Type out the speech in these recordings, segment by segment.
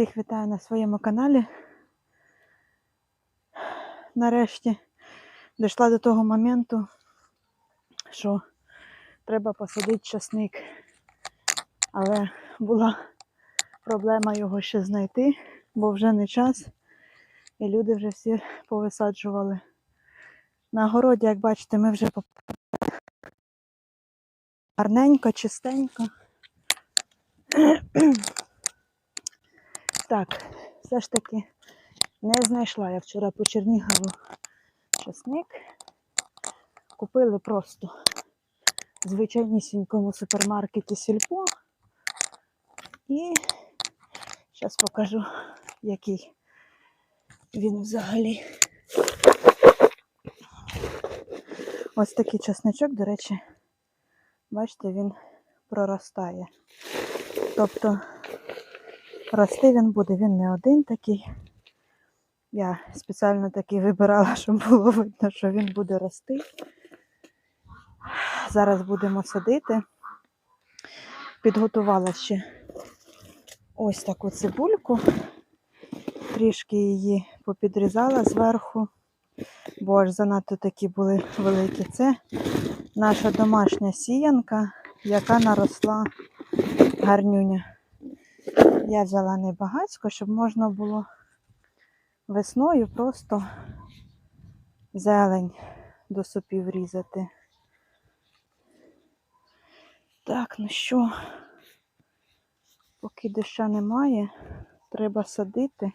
Всіх вітаю на своєму каналі. Нарешті дійшла до того моменту, що треба посадити часник. Але була проблема його ще знайти, бо вже не час, і люди вже всі повисаджували. На городі, як бачите, ми вже поп- гарненько, чистенько. Так, все ж таки не знайшла я вчора по Чернігову часник. Купили просто в звичайнісінькому супермаркеті Сільпо. І зараз покажу, який він взагалі. Ось такий часничок, до речі, бачите, він проростає. Тобто рости він буде, він не один такий. Я спеціально такий вибирала, щоб було видно, що він буде рости. Зараз будемо садити. Підготувала ще ось таку цибульку. Трішки її попідрізала зверху, бо аж занадто такі були великі. Це наша домашня сіянка, яка наросла гарнюня. Я взяла небагацько, щоб можна було весною просто зелень до супів різати. Так, ну що, поки доща немає, треба садити.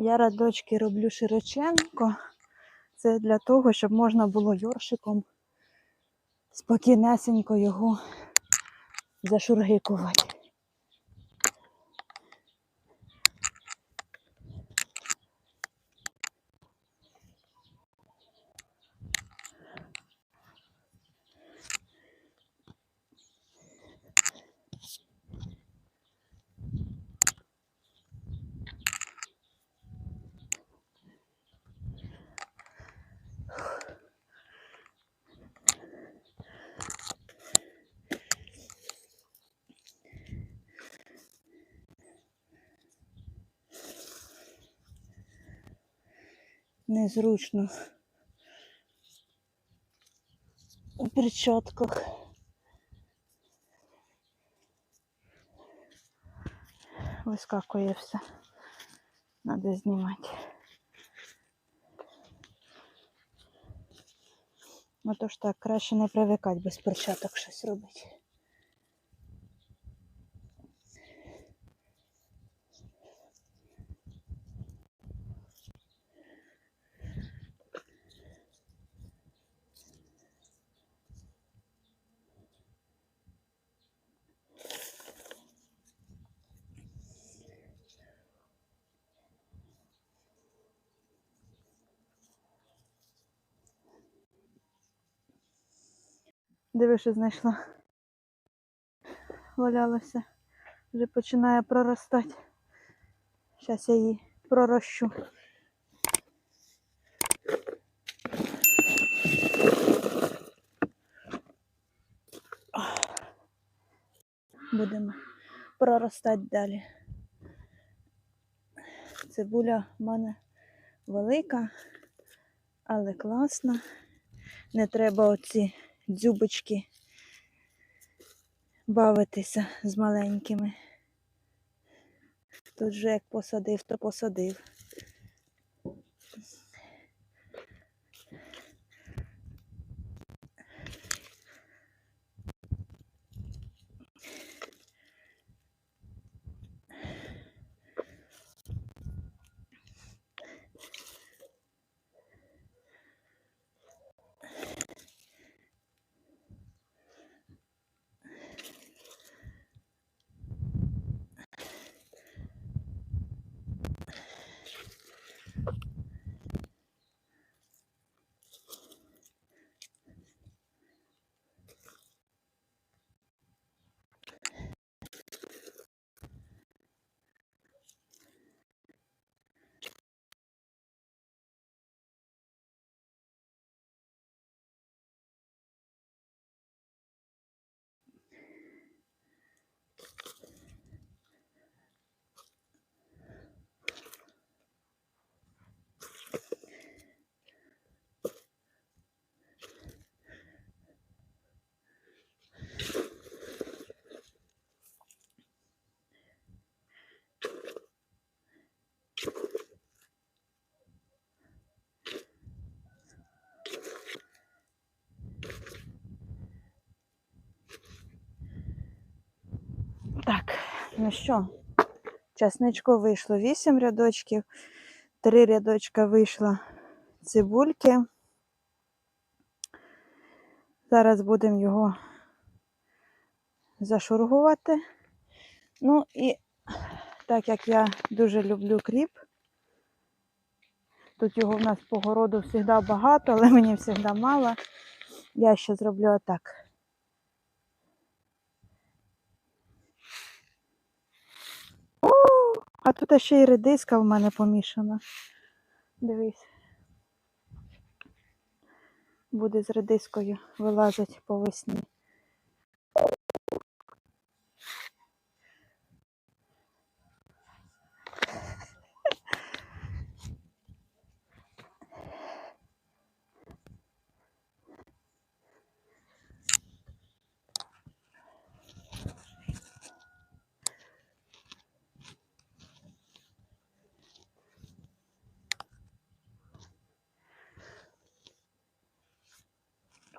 Я радочки роблю широченко. Це для того, щоб можна було йоршиком спокійнесенько його зашургикувати. Незручно у перчатках. Вискакує все. Надо знімати. Ну то ж так, краще не привикати без перчаток щось робити. Диви, що знайшла. Валялася. Вже починає проростати. Зараз я її пророщу. Будемо проростати далі. Цибуля в мене велика, але класна. Не треба оці дзюбочки бавитися з маленькими. Тут вже як посадив, то посадив. Ну що, часничку вийшло 8 рядочків, 3 рядочка вийшло цибульки. Зараз будемо його зашургувати. Ну і так як я дуже люблю кріп, тут його в нас по городу завжди багато, але мені завжди мало. Я ще зроблю отак. А тут ще й редиска в мене помішана. Дивись. Буде з редискою вилазить по весні.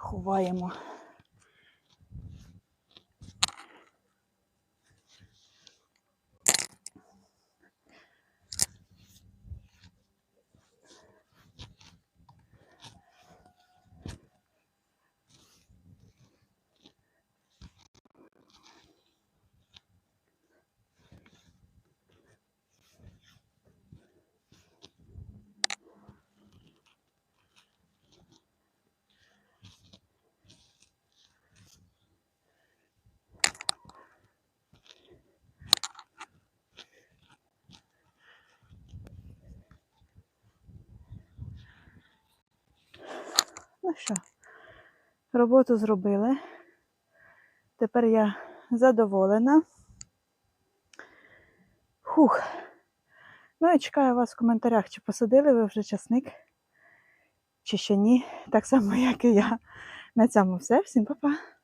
Ховаємо. Що, роботу зробили. Тепер я задоволена. Хух. Ну і чекаю вас в коментарях, чи посадили ви вже часник, чи ще ні. Так само, як і я. На цьому все. Всім па-па.